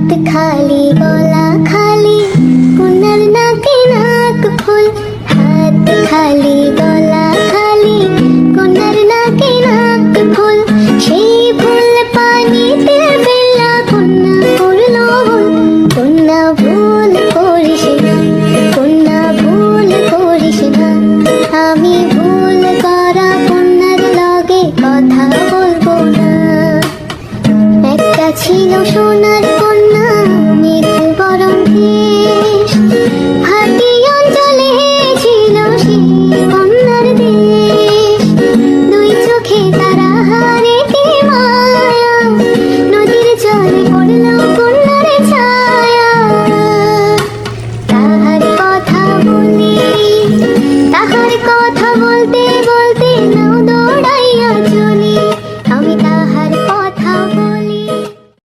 হাত খালি, গলা খালি কন্যার নাকে নাক ফুল। হাত খালি, গলা খালি কন্যার নাকে নাক ফুল। সেই ফুল পানিতে বেলা কন্যা করল কন্যা ভুল করিস না কন্যা ভুল করিস না। আমি ভুল করা কন্যার লগে কথা বলব না। একটা ছিল সোনার